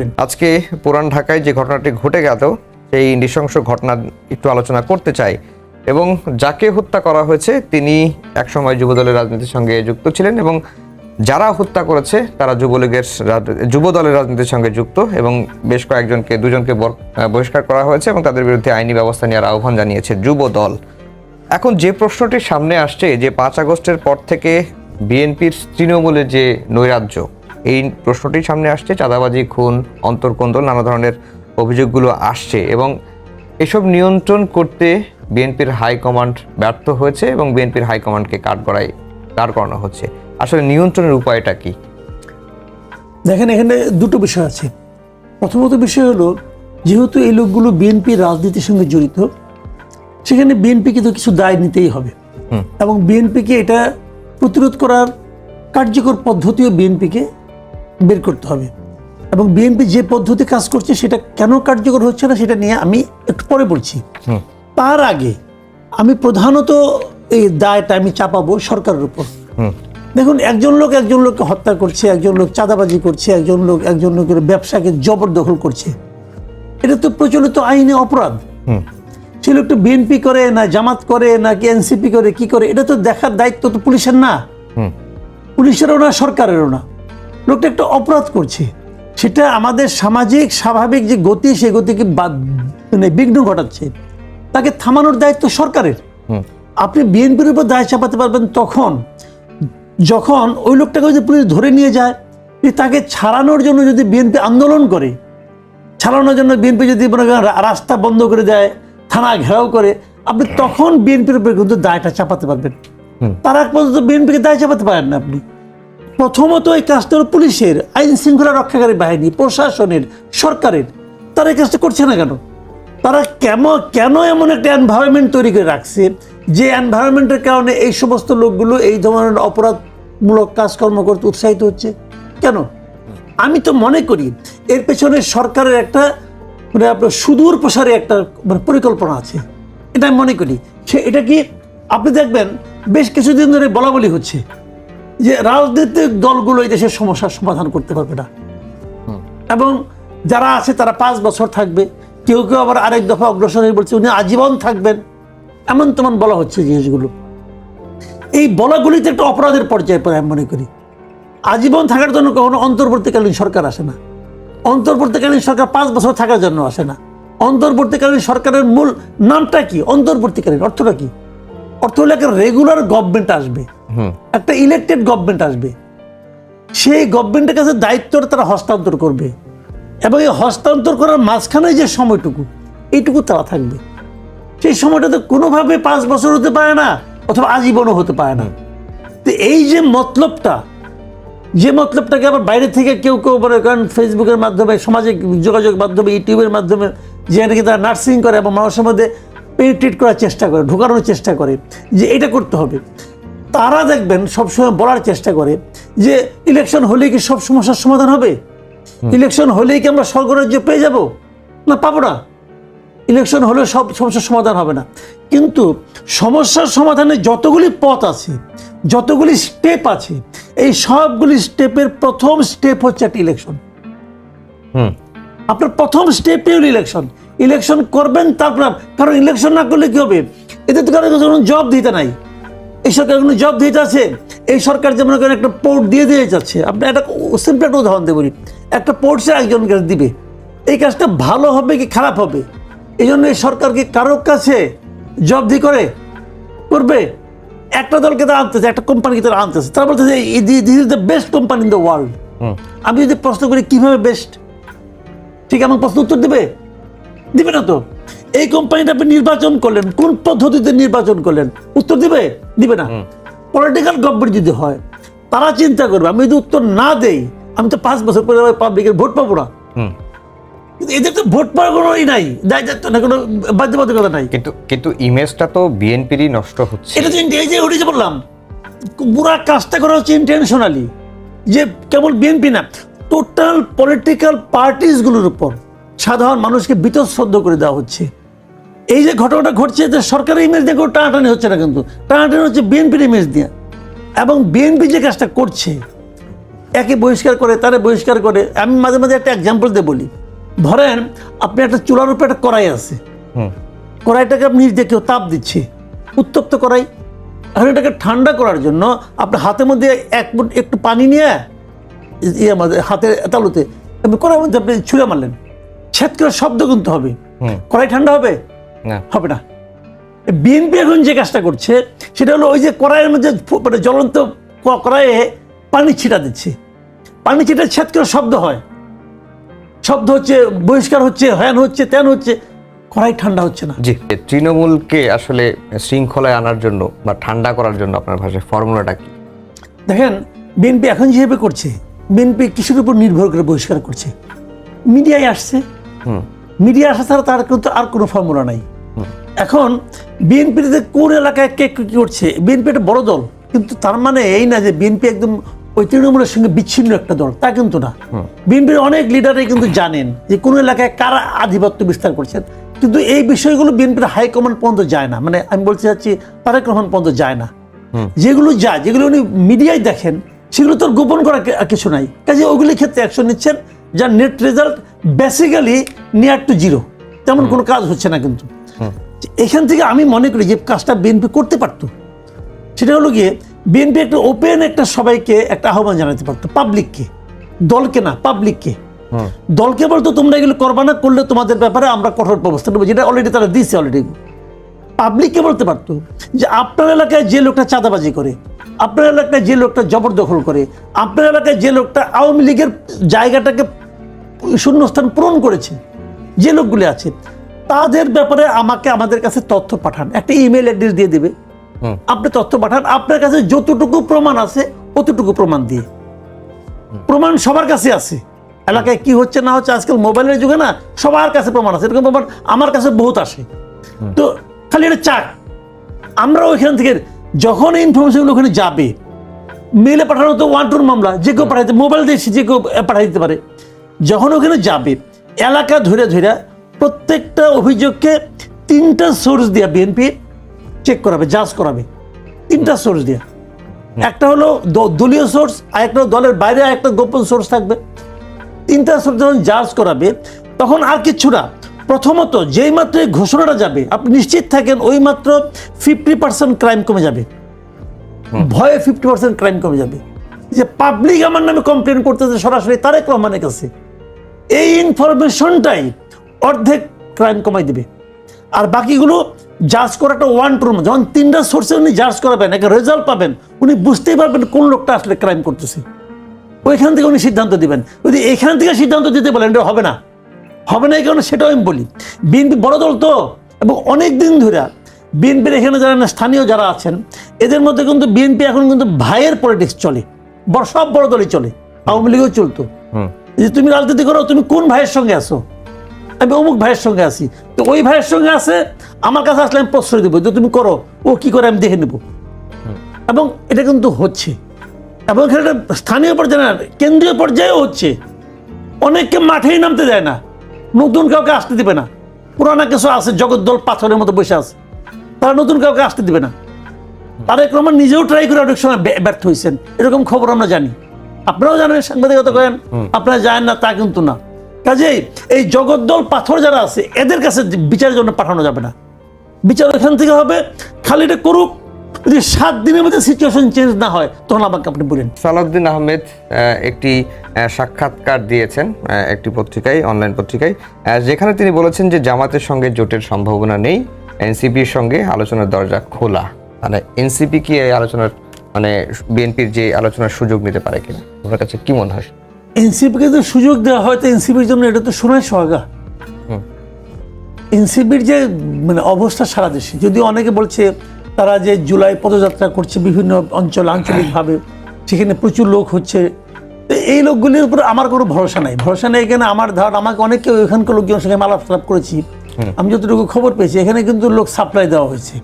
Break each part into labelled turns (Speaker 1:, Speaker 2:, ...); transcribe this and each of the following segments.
Speaker 1: করেন
Speaker 2: আজকে পুরান ঢাকায় যে ঘটনাটি ঘটে গেল, সেই নৃশংস ঘটনা একটু আলোচনা করতে চাই। এবং যাকে হত্যা করা হয়েছে, তিনি একসময় যুবদলের রাজনীতির সঙ্গে যুক্ত ছিলেন এবং যারা হত্যা করেছে, তারা যুবলীগের যুবদলের রাজনীতির সঙ্গে যুক্ত এবং বেশ কয়েকজনকে, দুজনকে বহিষ্কার করা হয়েছে এবং তাদের বিরুদ্ধে আইনি ব্যবস্থা নেওয়ার আহ্বান জানিয়েছে যুবদল। এখন যে প্রশ্নটি সামনে আসছে, যে পাঁচ আগস্টের পর থেকে বিএনপির তৃণমূলের যে নৈরাজ্য এই প্রশ্নটি সামনে আসছে চাঁদাবাজি খুন অন্তর্কন্দল নানা ধরনের অভিযোগগুলো আসছে এবং এসব নিয়ন্ত্রণ করতে বিএনপির হাইকমান্ড ব্যর্থ হয়েছে এবং বিএনপির হাইকমান্ডকে কাঠগড়ায় দাঁড় করানো হচ্ছে। আসলে নিয়ন্ত্রণের উপায়টা কি?
Speaker 1: দেখেন এখানে দুটো বিষয় আছে। প্রথমত বিষয় হলো যেহেতু এই লোকগুলো বিএনপি রাজনীতির সঙ্গে জড়িত সেখানে বিএনপিকে তো কিছু দায় নিতেই হবে। এবং বিএনপিকে এটা প্রতিরোধ করার কার্যকর পদ্ধতিও বিএনপিকে বের করতে হবে। এবং বিএনপি যে পদ্ধতি কাজ করছে সেটা কেন কার্যকর হচ্ছে না সেটা নিয়ে আমি একটু পরে বলছি। তার আগে আমি প্রধানত এই দায়টা আমি চাপাবো সরকারের উপর। দেখুন একজন লোক একজন লোককে হত্যা করছে একজন লোক চাঁদাবাজি করছে একজন লোক একজন লোকের ব্যবসাকে জবরদখল করছে। এটা তো প্রচলিত আইনে অপরাধ।
Speaker 2: হুম।
Speaker 1: সে লোকটা বিএনপি করে না জামাত করে নাকি এনসিপি করে কি করে এটা তো দেখার দায়িত্ব তো পুলিশের না। পুলিশেরও না সরকারেরও না। লোকটা একটা অপরাধ করছে। সেটা আমাদের সামাজিক স্বাভাবিক যে গতি সে গতিকে বাদ- মানে বিঘ্ন ঘটাচ্ছে। তাকে থামানোর দায়িত্ব সরকারের। আপনি বিএনপির উপর দায় চাপাতে পারবেন তখন। যখন ওই লোকটাকে যদি পুলিশ ধরে নিয়ে যায় তাকে ছাড়ানোর জন্য যদি বিএনপি আন্দোলন করে ছাড়ানোর জন্য বিএনপি যদি মনে করেন রাস্তা বন্ধ করে দেয় থানা ঘেরাও করে আপনি তখন বিএনপির উপরে কিন্তু দায়টা চাপাতে পারবেন। তার পর্যন্ত বিএনপিকে দায় চাপাতে পারেন না আপনি। প্রথমত এই কাজটা পুলিশের আইন শৃঙ্খলা রক্ষাকারী বাহিনী, প্রশাসনের, সরকারের। তারা এই কাজটা করছে না কেন? তারা কেন কেন এমন একটা এনভায়রনমেন্ট তৈরি করে রাখছে যে এনভায়রনমেন্টের কারণে এই সমস্ত লোকগুলো এই ধরনের অপরাধমূলক কাজকর্ম করতে উৎসাহিত হচ্ছে? কেন? আমি তো মনে করি এর পেছনে সরকারের একটা মানে আপনার সুদূর প্রসারে একটা মানে পরিকল্পনা আছে। এটা আমি মনে করি। সে, এটা কি, আপনি দেখবেন, বেশ কিছুদিন ধরে বলা বলি হচ্ছে। যে রাজনৈতিক দলগুলো এই দেশের সমস্যার সমাধান করতে পারবে না। এবং যারা আছে তারা পাঁচ বছর থাকবে কেউ কেউ আবার আরেক দফা অগ্রসর হয়ে বলছে উনি আজীবন থাকবেন। এমন তেমন বলা হচ্ছে জিনিসগুলো। এই বলাগুলিতে একটা অপরাধের পর্যায়ে পড়ে আমি মনে করি। আজীবন থাকার জন্য কখনো অন্তর্বর্তীকালীন সরকার আসে না। অন্তর্বর্তীকালীন সরকার পাঁচ বছর থাকার জন্য আসে না। অন্তর্বর্তীকালীন সরকারের মূল নামটা কি? অন্তর্বর্তীকালীন অর্থটা কি? অর্থ হলো একটা রেগুলার গভর্নমেন্ট আসবে। একটা ইলেকটেড গভর্নমেন্ট আসবে। সেই গভর্নমেন্টের কাছে দায়িত্বটা তারা হস্তান্তর করবে। এবং এই হস্তান্তর করার মাঝখানে যে সময়টুকু, এইটুকু তারা থাকবে। সেই সময়টাতে কোনোভাবে পাঁচ বছর হতে পারে না, অথবা আজীবনও হতে পারে না। তো এই যে মতলবটা, যে মতলবটাকে আবার বাইরে থেকে কেউ কেউ মনে করেন ফেসবুকের মাধ্যমে, সামাজিক যোগাযোগ মাধ্যমে ইউটিউবের মাধ্যমে যে নাকি তারা নার্সিং করে এবং মানুষের মধ্যে পেনিট্রেট করার চেষ্টা করে, ঢোকানোর চেষ্টা করে, যে এটা করতে হবে। তারা দেখবেন সবসময় বলার চেষ্টা করে যে ইলেকশন হলে কি সব সমস্যার সমাধান হবে? ইলেকশন হলেই কি আমরা স্বর্গরাজ্য পেয়ে যাব? না পাবো না। ইলেকশন হলে সব সমস্যার সমাধান হবে না। কিন্তু সমস্যার সমাধানে যতগুলি পথ আছে যতগুলি স্টেপ আছে এই সবগুলি স্টেপের প্রথম স্টেপ হচ্ছে একটা ইলেকশন
Speaker 2: হুম।
Speaker 1: আপনার প্রথম স্টেপে হলো ইলেকশন ইলেকশন করবেন তারপর কারণ ইলেকশন না করলে কি হবে? এতে তো কারও জব দিতে নাই। এই সরকার কোনো জব দিয়ে আছে? এই সরকার যেমন করেন একটা পোর্ট দিয়ে দিয়ে যাচ্ছে আপনি একটা সিম্পল একটা উদাহরণ দিয়ে বলি। একটা পোর্ট সে একজনকে দিবে। এই কাজটা ভালো হবে কি খারাপ হবে? এই জন্য এই সরকার কি কারোর কাছে জব দি করে? করবে? একটা দলকে তারা আনতেছে একটা কোম্পানিকে তারা আনতেছে তারা বলতেছে this is the best company in the world আমি যদি প্রশ্ন করি কীভাবে বেস্ট ঠিক আমার প্রশ্ন উত্তর দেবে? দিবে না তো? এই কোম্পানিটা আপনি নির্বাচন করলেন কোন পদ্ধতিতে নির্বাচন করলেন? উত্তর দিবে? দিবে না। পলিটিক্যাল গভর্নমেন্ট যদি হয় তারা চিন্তা করবে আমি যদি উত্তর না দেই আমি তো পাঁচ বছর পরে পাবলিকের ভোট পাবো না।
Speaker 2: হুম।
Speaker 1: কিন্তু এদের তো ভোট পাওয়ার কোনো ই নাই দায়িত্ব না কোনো বাধ্যবাধকতা নাই।
Speaker 2: কিন্তু কিন্তু ইমেজটা তো বিএনপিরই নষ্ট হচ্ছে।
Speaker 1: এটা তো এই যে ওটা যে বললাম পুরা কাজটা করা হচ্ছে ইন্টেনশনালি যে কেবল বিএনপি না টোটাল পলিটিক্যাল পার্টিসগুলোর উপর সাধারণ মানুষকে বিতশ্রদ্ধ করে দেওয়া হচ্ছে। এই যে ঘটনাটা ঘটছে যে সরকারের ইমেজ দিয়ে কোনো টানাটানি হচ্ছে না কিন্তু। টানাটানি হচ্ছে বিএনপির ইমেজ দিয়ে। এবং বিএনপি যে কাজটা করছে একে বহিষ্কার করে তারে বহিষ্কার করে আমি মাঝে মাঝে একটা এক্সাম্পল দিয়ে বলি। ধরেন আপনি একটা চুলার উপরে একটা কড়াই আছে। কড়াইটাকে আপনি নিজে কেউ তাপ দিচ্ছে। উত্তপ্ত কড়াই। এখন এটাকে ঠান্ডা করার জন্য আপনার হাতের মধ্যে এক মুঠ একটু পানি নিয়ে ইয়ে আমাদের হাতের তালুতে আপনি কড়াইয়ের মধ্যে আপনি ছুঁড়ে মারলেন। ছেদ করে শব্দ কিন্তু হবে। কড়াই ঠান্ডা হবে? হবে না। বিএনপি এখন যে কাজটা করছে সেটা হলো ওই যে কড়াইয়ের মধ্যে মানে জ্বলন্ত কড়াইয়ে পানি ছিটা দিচ্ছে। পানি ছিটা ছেদ করে শব্দ হয়। শব্দ হচ্ছে বহিষ্কার হচ্ছে হ্যান হচ্ছে ত্যান হচ্ছে। কড়াই ঠান্ডা হচ্ছে না।
Speaker 2: জি তৃণমূলকে আসলে শৃঙ্খলায় আনার জন্য বা ঠান্ডা করার জন্য আপনার ভাষায় ফর্মুলাটা কি?
Speaker 1: দেখেন বিএনপি এখন যেভাবে করছে বিএনপি কিসের উপর নির্ভর করে বহিষ্কার করছে। মিডিয়ায় আসছে।
Speaker 2: হুম।
Speaker 1: মিডিয়া আসা ছাড়া তার কিন্তু আর কোনো ফর্মুলা নাই। এখন বিএনপির যে কোন এলাকায় কে কি করছে বিএনপি একটা বড় দল কিন্তু তার মানে এই না যে বিএনপি একদম ওই তৃণমূলের সঙ্গে বিচ্ছিন্ন একটা দল তা কিন্তু না। বিএনপির অনেক লিডারই কিন্তু জানেন যে কোন এলাকায় কারা আধিপত্য বিস্তার করছেন কিন্তু এই বিষয়গুলো বিএনপির হাইকমান্ড পর্যন্ত যায় না। মানে আমি বলতে চাচ্ছি তারেক রহমান পর্যন্ত যায় না। যেগুলো যায় যেগুলো উনি মিডিয়ায় দেখেন সেগুলো তো গোপন করা কিছু নাই। কাজে ওগুলির ক্ষেত্রে অ্যাকশন নিচ্ছেন। যার net result basically near to zero তেমন কোনো কাজ হচ্ছে না কিন্তু। এখান থেকে আমি মনে করি যে কাজটা বিএনপি করতে পারতো। সেটা হলো গিয়ে বিএনপি একটা ওপেন একটা সবাইকে একটা আহ্বান জানাতে পারতো পাবলিককে দলকে না পাবলিককে দলকে বলতো তোমরা এগুলো করবা না করলে তোমাদের ব্যাপারে আমরা কঠোর ব্যবস্থা নেব। যেটা অলরেডি তারা দিচ্ছে অলরেডি পাবলিককে বলতে পারতো যে আপনার এলাকায় যে লোকটা চাঁদাবাজি করে আপনার এলাকায় যে লোকটা জবরদখল করে আপনার এলাকায় যে লোকটা আওয়ামী লীগের জায়গাটাকে শূন্যস্থান পূরণ করেছে যে লোকগুলি আছে তাদের ব্যাপারে আমাকে আমাদের কাছে তথ্য পাঠান। একটা ইমেল অ্যাড্রেস দিয়ে দেবে। আপনি তথ্য পাঠান। আপনার কাছে যতটুকু প্রমাণ আছে অতটুকু প্রমাণ দিয়ে। প্রমাণ সবার কাছে আছে। এলাকায় কি হচ্ছে না হচ্ছে আজকাল মোবাইলের যুগে না সবার কাছে প্রমাণ আছে। এরকম প্রমাণ আমার কাছে বহুত আসে। তো খালি এটা চাক। আমরা ওইখান থেকে যখন ইনফরমেশনগুলো ওখানে যাবে মেলে পাঠানো তো ওয়ান টুর মামলা যে কেউ পাঠাইতে মোবাইল দিয়ে যে কেউ পাঠাই দিতে পারে। যখন ওখানে যাবে এলাকা ধরে ধরে প্রত্যেকটা অভিযোগকে তিনটা সোর্স দিয়া বিএনপি চেক করাবে জাজ করাবে। তিনটা সোর্স দিয়া। একটা হলো দলীয় সোর্স আর একটা দলের বাইরে একটা গোপন সোর্স থাকবে। তিনটা সোর্স যখন জাজ করাবে তখন আর কিচ্ছু না। প্রথমত যেই মাত্র এই ঘোষণাটা যাবে আপনি নিশ্চিত থাকেন ওই মাত্র ফিফটি পার্সেন্ট ক্রাইম কমে যাবে। ভয়ে ফিফটি পার্সেন্ট ক্রাইম কমে যাবে। যে পাবলিক আমার নামে কমপ্লেন করতেছে সরাসরি তারেক রহমানের কাছে। এই ইনফরমেশনটাই অর্ধেক ক্রাইম কমাই দেবে। আর বাকিগুলো জাজ করাটা ওয়ান টুর যখন তিনটা সোর্সে উনি জাজ করাবেন একটা রেজাল্ট পাবেন উনি বুঝতেই পারবেন কোন লোকটা আসলে ক্রাইম করতেছে। ওইখান থেকে উনি সিদ্ধান্ত দিবেন। যদি এখান থেকে সিদ্ধান্ত দিতে বলেন এটা হবে না। হবে না কারণে সেটাও আমি বলি। বিএনপি বড় দল তো এবং অনেক দিন ধরে বিএনপির এখানে যারা স্থানীয় যারা আছেন এদের মধ্যে কিন্তু বিএনপি এখন কিন্তু ভাইয়ের পলিটিক্স চলে। সব বড় দলই চলে। আওয়ামী লীগও চলতো। যে তুমি রাজনীতি করো তুমি কোন ভাইয়ের সঙ্গে আসো আমি অমুক ভাইয়ের সঙ্গে আছি। তো ওই ভাইয়ের সঙ্গে আছে আমার কাছে আসলে আমি প্রশ্রয় দেবো যে তুমি করো ও কি করে আমি দেখে নেব। এবং এটা কিন্তু হচ্ছে। এবং এখানে স্থানীয় পর্যায়ে না কেন্দ্রীয় পর্যায়েও হচ্ছে। অনেককে মাঠেই নামতে দেয় না। নতুন কাউকে আসতে দিবে না। পুরানা কিছু আছে জগদ্দল পাথরের মতো বসে আছে। তারা নতুন কাউকে আসতে দিবে না। তারেক রহমান নিজেও ট্রাই করে অনেক সময় ব্য- ব্যর্থ হয়েছেন। এরকম খবর আমরা জানি। আপনারাও জানেন সাংবাদিকতা করেন। আপনারা জানেন না তা কিন্তু না। কাজেই এই জগদ্দল পাথর যারা আছে এদের কাছে বিচারের জন্য পাঠানো যাবে না। বিচার এখান থেকে হবে খালি এটা করুক যদি সাত দিনের মধ্যে সিচুয়েশন চেঞ্জ না হয় তখন আমাকে আপনি বলেন।
Speaker 2: সালাউদ্দিন আহমেদ একটি সাক্ষাৎকার দিয়েছেন একটি পত্রিকায় অনলাইন পত্রিকায় যেখানে তিনি বলেছেন যে জামাতের সঙ্গে জোটের সম্ভাবনা নেই এনসিপির সঙ্গে আলোচনার দরজা খোলা। মানে এনসিপি কি এই আলোচনার মানে বিএনপির যে আলোচনার সুযোগ নিতে পারে কিনা? আপনার কাছে কি মনে হয়?
Speaker 1: এনসিপিকে তো সুযোগ দেওয়া হয় তো এনসিপির জন্য এটা তো সোনায় সোহাগা।
Speaker 2: হুম।
Speaker 1: এনসিপির যে মানে অবস্থা সারা দেশে যদিও অনেকে বলছে তারা যে জুলাই পদযাত্রা করছে বিভিন্ন অঞ্চল আঞ্চলিকভাবে সেখানে প্রচুর লোক হচ্ছে। তো এই লোকগুলির উপর আমার কোনো ভরসা নাই। ভরসা নেই এখানে আমার ধর আমাকে অনেকে ওইখানকার লোকজনের সঙ্গে মালাপ টালাপ করেছি। আমি যতটুকু খবর পেয়েছি এখানে কিন্তু লোক সাপ্লাই দেওয়া হয়েছে।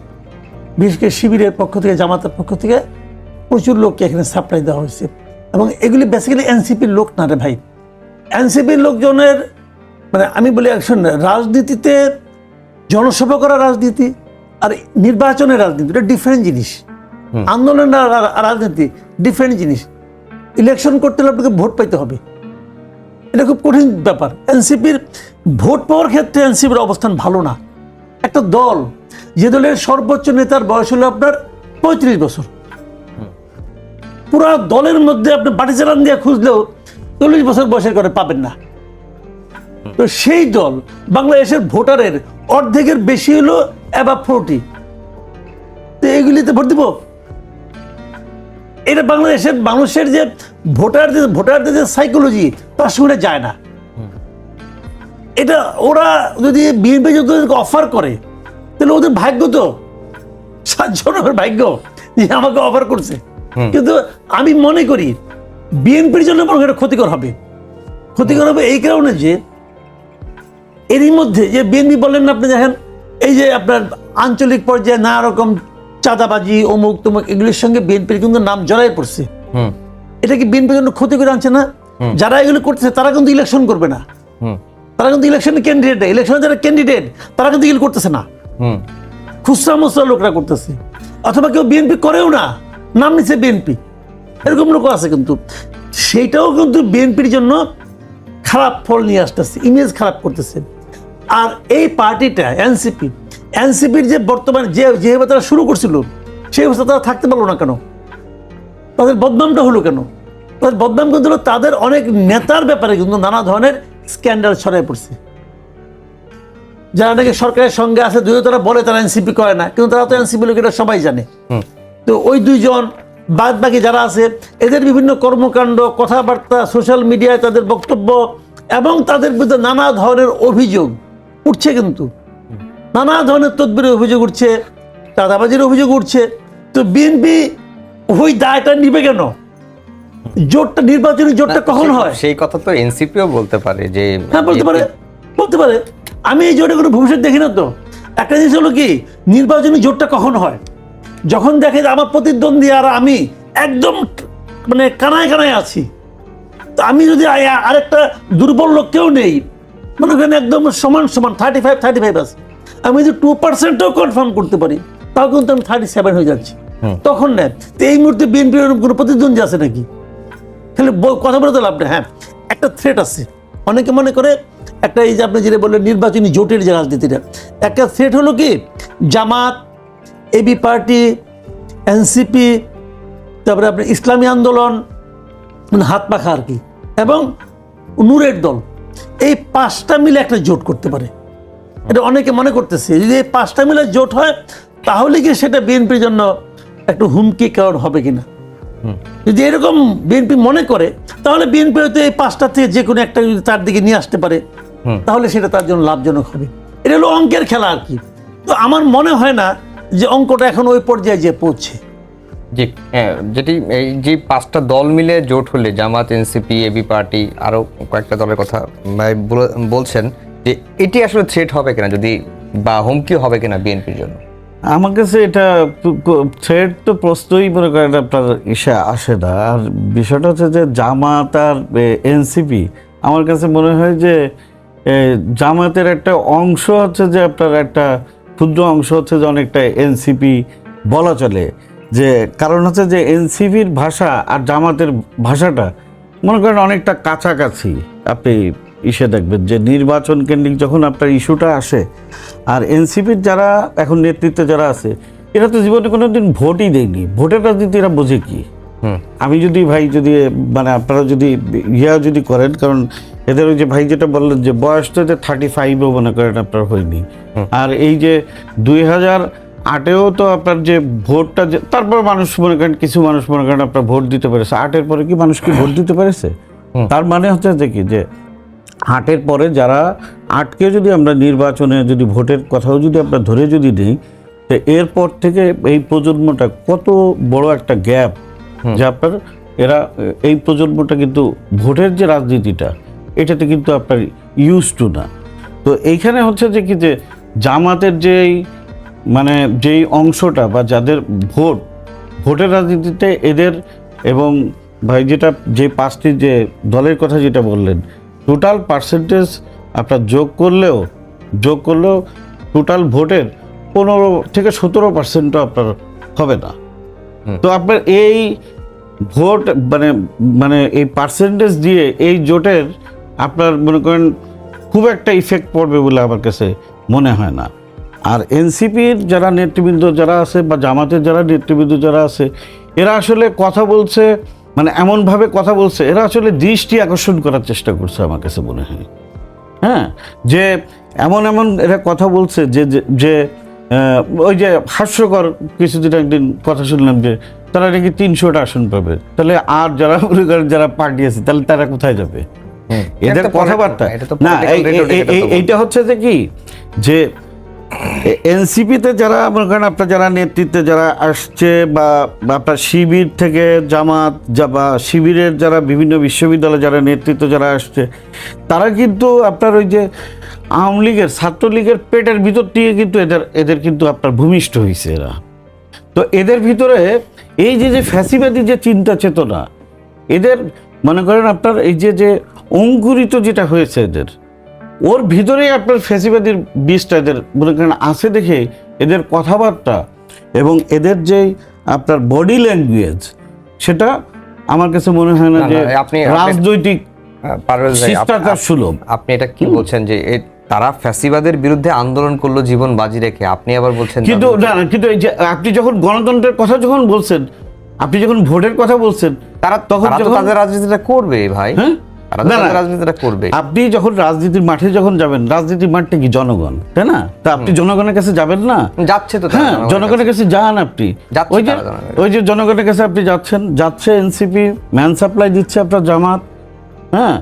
Speaker 1: বিশেষ করে শিবিরের পক্ষ থেকে জামাতের পক্ষ থেকে প্রচুর লোককে এখানে সাপ্লাই দেওয়া হয়েছে। এবং এগুলি বেসিক্যালি এনসিপির লোক না রে ভাই। এনসিপির লোকজনের মানে আমি বলি একশন রাজনীতিতে জনসভা করা রাজনীতি আর নির্বাচনের রাজনীতি এটা ডিফারেন্ট জিনিস। আন্দোলন রাজনীতি ডিফারেন্ট জিনিস। ইলেকশন করতে হলে আপনাকে ভোট পাইতে হবে। এটা খুব কঠিন ব্যাপার। এনসিপির ভোট পাওয়ার ক্ষেত্রে এনসিপির অবস্থান ভালো না। একটা দল যে দলের সর্বোচ্চ নেতার বয়স হলো আপনার পঁয়ত্রিশ বছর। পুরা দলের মধ্যে আপনি বাটি চালান দিয়ে খুঁজলেও চল্লিশ বছর বয়সের করে পাবেন না। তো সেই দল বাংলাদেশের ভোটারের অর্ধেকের বেশি হলো অ্যাবাভ ফোরটি তো এইগুলিতে ভোট দিব? এটা বাংলাদেশের মানুষের যে ভোটারদের ভোটারদের যে সাইকোলজি তার সঙ্গে যায় না। এটা ওরা যদি বিএনপি যদি অফার করে তাহলে ওদের ভাগ্য তো সাতজনের ভাগ্য যে আমাকে অফার করছে। কিন্তু আমি মনে করি বিএনপির জন্য বরং এটা ক্ষতিকর হবে। ক্ষতিকর হবে এই কারণে যে এরই মধ্যে যে বিএনপি বললেন না আপনি দেখেন এই যে আপনার আঞ্চলিক পর্যায়ে নানা রকম চাঁদাবাজি অমুক তমুক এগুলির সঙ্গে বিএনপির কিন্তু নাম জড়াই পড়ছে। এটা কি বিএনপির জন্য ক্ষতি করে আনছে না? যারা এগুলো করতেছে তারা কিন্তু ইলেকশন করবে না। তারা কিন্তু ইলেকশনে ক্যান্ডিডেট না। ইলেকশনে যারা ক্যান্ডিডেট তারা কিন্তু এগুলো করতেছে না। খুচরা মুচরা লোকরা করতেছে। অথবা কেউ বিএনপি করেও না। নাম নিচ্ছে বিএনপি এরকম লোক আছে কিন্তু। সেইটাও কিন্তু বিএনপির জন্য খারাপ ফল নিয়ে আসতেছে। ইমেজ খারাপ করতেছে। আর এই পার্টিটা এনসিপি এনসিপির যে বর্তমানে যে যেভাবে তারা শুরু করছিল সেই অবস্থা তারা থাকতে পারল না কেন? তাদের বদনামটা হলো কেন? তাদের বদনাম কিন্তু হলো তাদের অনেক নেতার ব্যাপারে কিন্তু নানা ধরনের স্ক্যান্ডাল ছড়ায় পড়ছে। যারা নাকি সরকারের সঙ্গে আছে যদিও তারা বলে তারা এনসিপি করে না কিন্তু তারা তো এনসিপি লোক এটা সবাই জানে। তো ওই দুইজন বাদ বাকি যারা আছে এদের বিভিন্ন কর্মকাণ্ড কথাবার্তা সোশ্যাল মিডিয়ায় তাদের বক্তব্য এবং তাদের বিরুদ্ধে নানা ধরনের অভিযোগ। উঠছে কিন্তু। নানা ধরনের তদবিরের অভিযোগ উঠছে চাঁদাবাজির অভিযোগ উঠছে। তো বিএনপি ওই দায়টা নিবে কেন? জোটটা নির্বাচনী জোটটা কখন হয়?
Speaker 2: সেই কথা তো এনসিপিও বলতে পারে যে
Speaker 1: হ্যাঁ বলতে পারে। বলতে পারে। আমি এই জোটে কোনো ভবিষ্যৎ দেখি না তো। একটা জিনিস হলো কি নির্বাচনী জোটটা কখন হয়? যখন দেখে যে আমার প্রতিদ্বন্দ্বী আর আমি একদম মানে কানায় কানায় আছি। তো আমি যদি আরেকটা দুর্বল লোক কেউ নেই মনে করেন একদম সমান সমান থার্টি ফাইভ থার্টি ফাইভ আছে। আমি যদি টু পার্সেন্টও কনফার্ম করতে পারি তাও কিন্তু আমি থার্টি সেভেন হয়ে যাচ্ছি। তখন নেয় তো এই মুহূর্তে বিএনপির কোনো প্রতিদ্বন্দ্বী আছে নাকি? তাহলে কথা বলতে লাভ নেই। হ্যাঁ একটা থ্রেট আছে। অনেকে মনে করে একটা এই যে আপনি যেটা বললেন নির্বাচনী জোটের যে রাজনীতিটা একটা থ্রেট হলো কি? জামাত এবি পার্টি এনসিপি তারপরে আপনার ইসলামী আন্দোলন মানে হাত পাখা আর কি এবং নূরের দল। এই পাঁচটা মিলে একটা জোট করতে পারে। এটা অনেকে মনে করতেছে যদি এই পাঁচটা মিলে জোট হয় তাহলে কি সেটা বিএনপির জন্য একটু হুমকি কারণ হবে কিনা? যদি এরকম বিএনপি মনে করে তাহলে বিএনপি হয়তো এই পাঁচটা থেকে যে কোনো একটা যদি তার দিকে নিয়ে আসতে পারে তাহলে সেটা তার জন্য লাভজনক হবে। এটা হলো অঙ্কের খেলা আর কি। তো আমার মনে হয় না যে অঙ্কটা এখন ওই পর্যায়ে যে পৌঁছে।
Speaker 2: জি যেটি এই যে পাঁচটা দল মিলে জোট হলে, জামাত, এনসিপি, এবি পার্টি, আরও কয়েকটা দলের কথা বলছেন যে এটি আসলে থ্রেট হবে কিনা, যদি বা হুমকি হবে কিনা বিএনপির জন্য?
Speaker 3: আমার কাছে এটা থ্রেড তো প্রশ্নই মনে করেন আপনার ইসে আসে না। আর বিষয়টা হচ্ছে যে জামাত আর এনসিপি, আমার কাছে মনে হয় যে জামাতের একটা অংশ হচ্ছে যে আপনার একটা ক্ষুদ্র অংশ হচ্ছে যে অনেকটা এনসিপি বলা চলে। যে কারণ হচ্ছে যে এনসিপির ভাষা আর জামাতের ভাষাটা মনে করেন অনেকটা কাছাকাছি। আপনি ইসে দেখবেন যে নির্বাচন কেন্দ্রিক যখন আপনার ইস্যুটা আসে আর এনসিপির যারা এখন নেতৃত্বে যারা আছে এরা তো জীবনে কোনো দিন ভোটই দেয়নি। ভোটের রাজনীতি এরা বোঝে কি? আমি যদি ভাই যদি মানে আপনারা যদি ইয়া যদি করেন কারণ এদের ওই যে ভাই যেটা বললেন যে বয়স তো থার্টি ফাইভও মনে করেন আপনার হয়নি। আর এই যে দুই হাজার আটেও তো আপনার যে ভোটটা যে তারপর মানুষ মনে করেন কিছু মানুষ মনে করেন আপনার ভোট দিতে পেরেছে। আটের পরে কি মানুষ কি ভোট দিতে পেরেছে? তার মানে হচ্ছে যে কি যে আটের পরে যারা আটকে যদি আমরা নির্বাচনে যদি ভোটের কথাও যদি আমরা ধরে যদি নিই তো এরপর থেকে এই প্রজন্মটা কত বড় একটা গ্যাপ যে আপনার এরা এই প্রজন্মটা কিন্তু ভোটের যে রাজনীতিটা এটাতে কিন্তু আপনার ইউজ টু না। তো এইখানে হচ্ছে যে কি যে জামাতের যেই মানে যেই অংশটা বা যাদের ভোট ভোটের রাজনীতিতে এদের এবং ভাই যেটা যে পাঁচটি যে দলের কথা যেটা বললেন টোটাল পার্সেন্টেজ আপনার যোগ করলেও যোগ করলেও টোটাল ভোটের পনেরো থেকে সতেরো পার্সেন্টও আপনার হবে না। তো আপনার এই ভোট মানে মানে এই পার্সেন্টেজ দিয়ে এই জোটের আপনার মনে করেন খুব একটা ইফেক্ট পড়বে বলে আমার কাছে মনে হয় না। আর এনসিপির যারা নেতৃবৃন্দ যারা আছে বা জামাতের যারা নেতৃবৃন্দ যারা আছে এরা আসলে কথা বলছে মানে এমনভাবে কথা বলছে এরা আসলে দৃষ্টি আকর্ষণ করার চেষ্টা করছে আমার কাছে মনে হয়। হ্যাঁ? যে এমন এমন এরা কথা বলছে যে যে- ওই যে হাস্যকর কিছুদিন একদিন কথা শুনলাম যে তারা নাকি তিনশোটা আসন পাবে। তাহলে আর যারা মনে করেন যারা পার্টি আছে তাহলে তারা কোথায় যাবে? এদের কথাবার্তা। না। এইটা হচ্ছে যে কি? যে এনসিপিতে যারা, মনে করেন আপনার যারা নেতৃত্বে যারা আসছে বা আপনার শিবির থেকে জামাত বা শিবিরের যারা বিভিন্ন বিশ্ববিদ্যালয়ে যারা নেতৃত্ব যারা আসছে, তারা কিন্তু আপনার ওই যে আওয়ামী লীগের, ছাত্রলীগের পেটের ভিতর দিয়ে কিন্তু এদের এদের কিন্তু আপনার ভূমিষ্ঠ হয়েছে এরা। তো এদের ভিতরে এই যে যে ফ্যাসিবাদী যে চিন্তা চেতনা, এদের মনে করেন আপনার এই যে যে অঙ্কুরিত যেটা হয়েছে এদের ওর ভিতরেই আপনার ফ্যাসিবাদীর বীজটা এদের মনে করেন আছে দেখে এদের কথাবার্তা এবং এদের যেই আপনার বডি ল্যাঙ্গুয়েজ সেটা আমার কাছে মনে হয় না যে
Speaker 2: আপনি-
Speaker 3: রাজনৈতিক
Speaker 2: আপ-
Speaker 3: শিষ্টাচার সুলভ।
Speaker 2: আপনি এটা কি বলছেন যে তারা ফ্যাসিবাদের বিরুদ্ধে আন্দোলন করল জীবন বাজি রেখে? আপনি আবার বলছেন
Speaker 3: কিন্তু না কিন্তু এই যে আপনি যখন গণতন্ত্রের কথা যখন বলছেন আপনি যখন ভোটের কথা বলছেন
Speaker 2: তারা
Speaker 3: তখন
Speaker 2: তাদের রাজনীতিটা করবে ভাই। রাজনীতিটা করবে।
Speaker 3: আপনি যখন রাজনীতির মাঠে যখন যাবেন রাজনীতির মাঠটা কি জনগণ তাই না? তা আপনি জনগণের কাছে যাবেন না?
Speaker 2: যাচ্ছে তো
Speaker 3: হ্যাঁ
Speaker 2: জনগণের
Speaker 3: কাছে। যান আপনি। ওই যে
Speaker 2: জনগণের
Speaker 3: ওই যে জনগণের কাছে আপনি যাচ্ছেন যাচ্ছে এনসিপি ম্যান সাপ্লাই দিচ্ছে আপনার জামাত হ্যাঁ?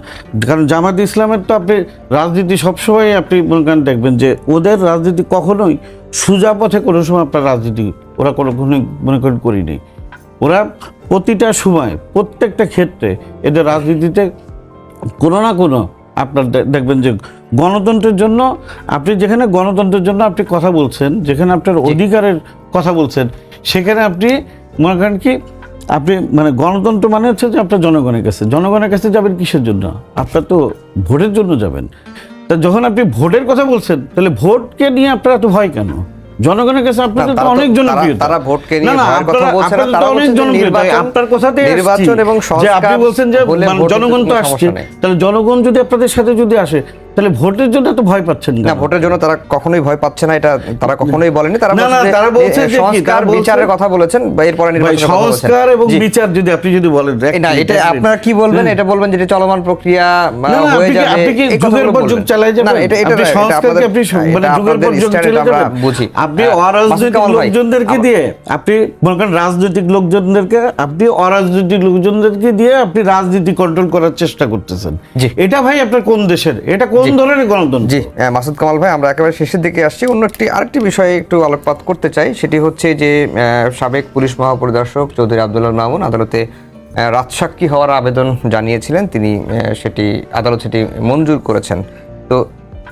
Speaker 3: কারণ জামাত ইসলামের তো আপনি রাজনীতি সবসময় আপনি মনে করেন দেখবেন যে ওদের রাজনীতি কখনোই সোজা পথে কোনো সময় আপনার রাজনীতি ওরা কোনো মনে করেন করিনি। ওরা প্রতিটা সময় প্রত্যেকটা ক্ষেত্রে এদের রাজনীতিতে কোনো না কোনো আপনার দেখবেন যে গণতন্ত্রের জন্য আপনি যেখানে গণতন্ত্রের জন্য আপনি কথা বলছেন যেখানে আপনার অধিকারের কথা বলছেন সেখানে আপনি মনে করেন কি আপনি মানে গণতন্ত্র মানে হচ্ছে যে আপনার জনগণের কাছে। জনগণের কাছে যাবেন কিসের জন্য? আপনার তো ভোটের জন্য যাবেন। তা যখন আপনি ভোটের কথা বলছেন তাহলে ভোটকে নিয়ে আপনার এত ভয় কেন? জনগণের কাছে আপনাদের তো অনেক
Speaker 2: তারা-
Speaker 3: জনপ্রিয়তা
Speaker 2: তারা ভোটকে নিয়ে ভয়ের কথা বলছে না, তারা
Speaker 3: অনেক জনপ্রিয়
Speaker 2: নির্বাচন-
Speaker 3: আপনার কথাতে
Speaker 2: নির্বাচন এবং
Speaker 3: যে আপনি বলছেন যে মানে জনগণ তো আসছে। তাহলে জনগণ যদি আপনাদের সাথে যদি আসে তাহলে ভোটের জন্য তো ভয় পাচ্ছেন
Speaker 2: না ভোটের জন্য তারা কখনোই ভয় পাচ্ছে না এটা তারা কখনোই বলেনি। তারা
Speaker 3: না, না, তারা বলছে যে
Speaker 2: সংস্কার বিচারের কথা বলেছেন এরপরে বলেছেন।
Speaker 3: সংস্কার এবং বিচার যদি আপনি যদি বলেন
Speaker 2: না এটা আপনারা কি বলবেন? এটা বলবেন যেটা চলমান প্রক্রিয়া হয়ে যাবে
Speaker 3: আপনি কি যুগের পর যুগ। চালায় যাবেন?
Speaker 2: না এটা এটা
Speaker 3: আপনি
Speaker 2: না,
Speaker 3: সংস্কারকে আপনি মানে যুগের পর যুগ
Speaker 2: standard
Speaker 3: চলে
Speaker 2: আমরা
Speaker 3: যাবেন?
Speaker 2: বুঝি।
Speaker 3: আপনি অরাজনৈতিক লোকজনদেরকে দিয়ে আপনি মনে করেন রাজনৈতিক লোকজনদেরকে আপনি অরাজনৈতিক লোকজনদেরকে দিয়ে আপনি রাজনীতি কন্ট্রোল করার চেষ্টা করতেছেন। এটা ভাই আপনার কোন দেশের? এটা কোন ধরনের গণতন্ত্র?
Speaker 2: জি আহ, মাসুদ কামাল ভাই আমরা একেবারে শেষের দিকে আসছি। অন্য একটি আরেকটি বিষয়ে একটু আলোকপাত করতে চাই সেটি হচ্ছে যে সাবেক পুলিশ মহাপরিদর্শক চৌধুরী আব্দুল্লাহ মামুন আদালতে রাজসাক্ষী হওয়ার আবেদন জানিয়েছিলেন। তিনি সেটি আদালত সেটি মঞ্জুর করেছেন। তো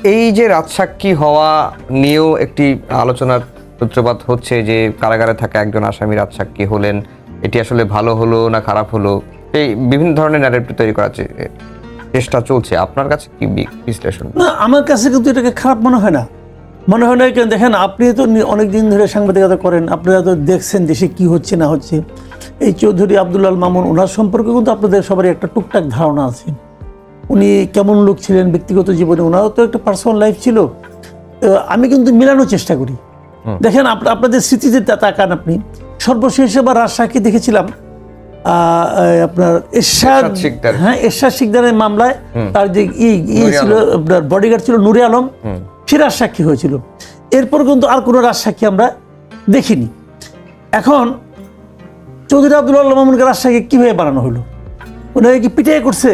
Speaker 2: এই যে রাজসাক্ষী হওয়া নিয়েও একটি আলোচনার সূত্রপাত হচ্ছে যে কারাগারে থাকা একজন আসামি রাজসাক্ষী হলেন। এটি আসলে ভালো হলো না খারাপ হলো? এই বিভিন্ন ধরনের ন্যারেটিভ তৈরি করার চে- চেষ্টা চলছে। আপনার কাছে কি বিশ্লেষণ?
Speaker 1: না আমার কাছে কিন্তু এটাকে খারাপ মনে হয় না। মনে হয় না কেন দেখেন আপনি তো অনেক দিন ধরে সাংবাদিকতা করেন আপনারা তো দেখছেন দেশে কি হচ্ছে না হচ্ছে। এই চৌধুরী আব্দুল্লাল মামুন ওনার সম্পর্কে কিন্তু আপনাদের সবারই একটা টুকটাক ধারণা আছে। উনি কেমন লোক ছিলেন ব্যক্তিগত জীবনে ওনারও তো একটা পার্সোনাল লাইফ ছিল। আমি কিন্তু মিলানোর চেষ্টা করি। দেখেন আপনাদের স্মৃতিতে তাকান আপনি। সর্বশেষ এবার রাজশাহীকে দেখেছিলাম। আপনার এরশাদ হ্যাঁ এরশাদ শিকদারের মামলায় তার যে ই ছিল আপনার বডিগার্ড ছিল নুরে আলম সে রাজসাক্ষী হয়েছিল। এরপর কিন্তু আর কোনো আমরা দেখিনি। এখন চৌধুরী আব্দুল্লাহ মামুনকে রাজশাহী কীভাবে বানানো হলো? ওনাকে কি পিটাই করছে?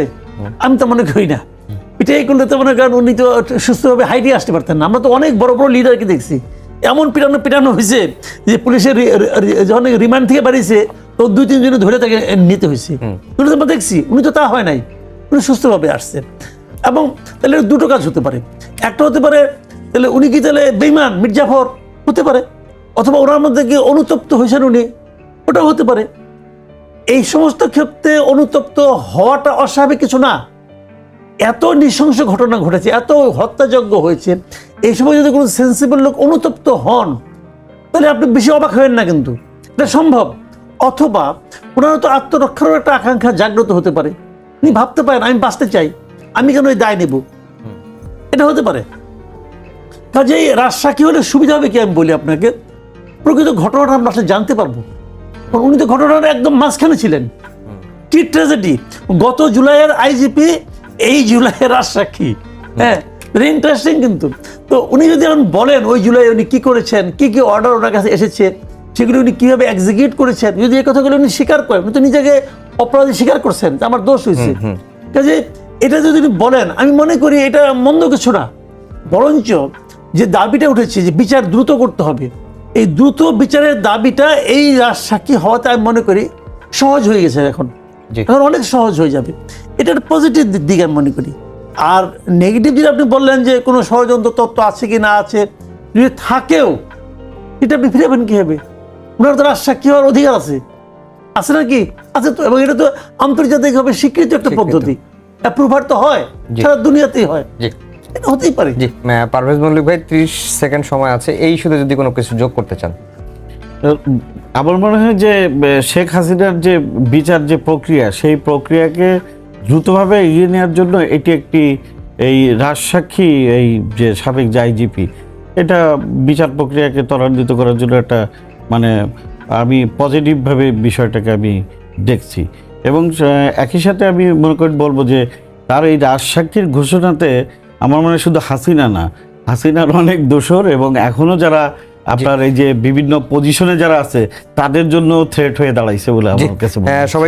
Speaker 1: আমি তো মনে করি না। পিটাই করলে তো মনে করেন উনি তো সুস্থভাবে হাইটে আসতে পারতেন না। আমরা তো অনেক বড় বড় লিডারকে দেখছি। এমন পিটানো পিটানো হয়েছে যে পুলিশের যখন রিমান্ড থেকে বাড়িয়েছে তো দুই তিনজনে ধরে তাকে নিতে হয়েছে। উনি তো আমরা দেখছি উনি তো তা হয় নাই। উনি সুস্থভাবে আসছেন। এবং তাহলে দুটো কাজ হতে পারে। একটা হতে পারে তাহলে উনি কি তাহলে বেইমান মির্জাফর হতে পারে? অথবা ওনার মধ্যে কি অনুতপ্ত হয়েছেন উনি? ওটাও হতে পারে। এই সমস্ত ক্ষেত্রে অনুতপ্ত হওয়াটা অস্বাভাবিক কিছু না। এত নৃশংস ঘটনা ঘটেছে এত হত্যাযজ্ঞ হয়েছে। এই সময় যদি কোনো সেন্সিবল লোক অনুতপ্ত হন তাহলে আপনি বেশি অবাক হবেন না কিন্তু। এটা সম্ভব। অথবা ওনার তো আত্মরক্ষারও একটা আকাঙ্ক্ষা জাগ্রত হতে পারে। উনি ভাবতে পারেন আমি বাঁচতে চাই আমি কেন এই দায় নেব? এটা হতে পারে। কাজে রাজশাহী হলে সুবিধা হবে কি আমি বলি আপনাকে? প্রকৃত ঘটনাটা আমরা আসলে জানতে পারব। উনি তো ঘটনার একদম মাঝখানে ছিলেন। কি ট্র্যাজেডি গত জুলাইয়ের আইজিপি এই জুলাইয়ের রাজসাক্ষী। হ্যাঁ ভেরি ইন্টারেস্টিং কিন্তু। তো উনি যদি এখন বলেন ওই জুলাই উনি কি করেছেন? কি কি অর্ডার ওনার কাছে এসেছে? সেগুলো উনি কীভাবে এক্সিকিউট করেছেন? যদি এই কথাগুলো উনি স্বীকার করেন উনি তো নিজেকে অপরাধী স্বীকার করছেন যে আমার দোষ হয়েছে। কাজে এটা যদি উনি বলেন আমি মনে করি এটা মন্দ কিছু না। বরঞ্চ যে দাবিটা উঠেছে যে বিচার দ্রুত করতে হবে এই দ্রুত বিচারের দাবিটা এই সাক্ষী হওয়াতে আমি মনে করি সহজ হয়ে গেছে এখন। এখন অনেক সহজ হয়ে যাবে। এটার পজিটিভ দিক আমি মনে করি। আর নেগেটিভ যদি আপনি বললেন যে কোনো ষড়যন্ত্র তত্ত্ব আছে কি না আছে যদি থাকেও এটা আপনি ফিরাবেন কীভাবে? ওনার তো রাজসাক্ষী হওয়ার অধিকার আছে? আছে নাকি? আছে তো এবং এটা তো আন্তর্জাতিকভাবে স্বীকৃত একটা পদ্ধতি। অ্যাপ্রুভার তো হয় সারা দুনিয়াতেই হয়। এটা হতেই পারে।
Speaker 2: জি পারভেজ মল্লিক ভাই ত্রিশ সেকেন্ড সময় আছে। এই শুধু যদি কোনো কিছু যোগ করতে চান।
Speaker 3: আমার মনে হয় যে শেখ হাসিনার যে বিচার যে প্রক্রিয়া সেই প্রক্রিয়াকে দ্রুতভাবে এগিয়ে নেওয়ার জন্য এটি একটি এই রাজসাক্ষী এই যে সাবেক যে আইজিপি এটা বিচার প্রক্রিয়াকে ত্বরান্বিত করার জন্য একটা মানে আমি পজিটিভভাবে বিষয়টাকে আমি দেখছি এবং একই সাথে আমি মনে করি বলব যে তার এই রাজসাক্ষীর ঘোষণাতে আমার মনে হয় শুধু হাসিনা না হাসিনার অনেক দোষর এবং এখনও যারা আপনার এই যে বিভিন্ন পজিশনে যারা আছে তাদের জন্য থ্রেট হয়ে দাঁড়াইছে বলে আমার কাছে।
Speaker 2: হ্যাঁ, সবাই